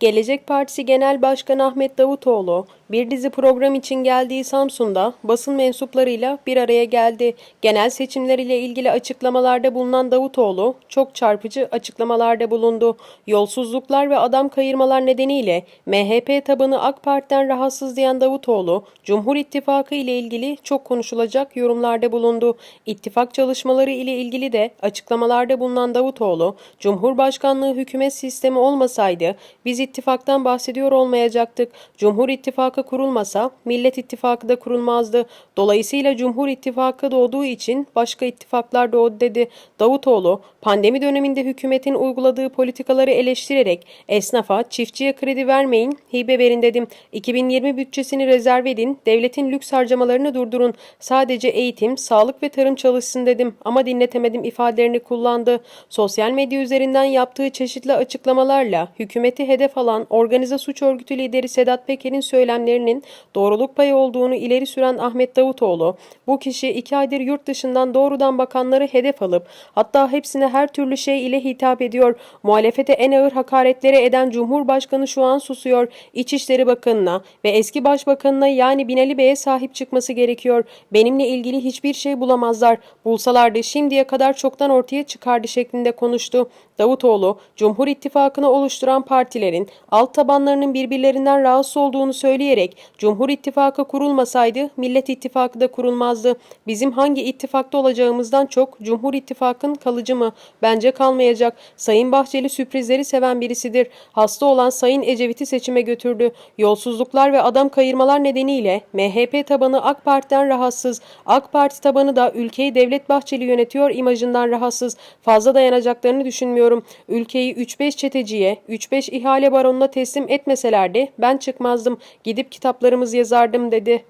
Gelecek Partisi Genel Başkanı Ahmet Davutoğlu, bir dizi program için geldiği Samsun'da basın mensuplarıyla bir araya geldi. Genel seçimler ile ilgili açıklamalarda bulunan Davutoğlu, çok çarpıcı açıklamalarda bulundu. Yolsuzluklar ve adam kayırmalar nedeniyle MHP tabanı AK Parti'den rahatsız diyen Davutoğlu, Cumhur İttifakı ile ilgili çok konuşulacak yorumlarda bulundu. İttifak çalışmaları ile ilgili de açıklamalarda bulunan Davutoğlu, Cumhurbaşkanlığı hükümet sistemi olmasaydı biz ittifaktan bahsediyor olmayacaktık. Cumhur İttifakı kurulmasa Millet İttifakı da kurulmazdı. Dolayısıyla Cumhur İttifakı doğduğu için başka ittifaklar doğdu dedi. Davutoğlu, pandemi döneminde hükümetin uyguladığı politikaları eleştirerek esnafa, çiftçiye kredi vermeyin, hibe verin dedim. 2020 bütçesini rezerv edin, devletin lüks harcamalarını durdurun. Sadece eğitim, sağlık ve tarım çalışsın dedim ama dinletemedim ifadelerini kullandı. Sosyal medya üzerinden yaptığı çeşitli açıklamalarla hükümeti hedef alan organize suç örgütü lideri Sedat Peker'in söylemlerinin doğruluk payı olduğunu ileri süren Ahmet Davutoğlu, bu kişi iki aydır yurt dışından doğrudan bakanları hedef alıp hatta hepsine her türlü şey ile hitap ediyor. Muhalefete en ağır hakaretleri eden Cumhurbaşkanı şu an susuyor. İçişleri Bakanı'na ve eski Başbakanı'na yani Binali Bey'e sahip çıkması gerekiyor. Benimle ilgili hiçbir şey bulamazlar. Bulsalardı şimdiye kadar çoktan ortaya çıkardı şeklinde konuştu. Davutoğlu, Cumhur İttifakı'nı oluşturan partilerin alt tabanlarının birbirlerinden rahatsız olduğunu söyleyerek Cumhur İttifakı kurulmasaydı Millet İttifakı da kurulmazdı. Bizim hangi ittifakta olacağımızdan çok Cumhur İttifakı'nın kalıcı mı? Bence kalmayacak. Sayın Bahçeli sürprizleri seven birisidir. Hasta olan Sayın Ecevit'i seçime götürdü. Yolsuzluklar ve adam kayırmalar nedeniyle MHP tabanı AK Parti'den rahatsız. AK Parti tabanı da ülkeyi Devlet Bahçeli yönetiyor imajından rahatsız. Fazla dayanacaklarını düşünmüyorum. Ülkeyi 3-5 çeteciye, 3-5 ihale baronuna teslim etmeselerdi ben çıkmazdım. Gidip kitaplarımız yazardım dedi.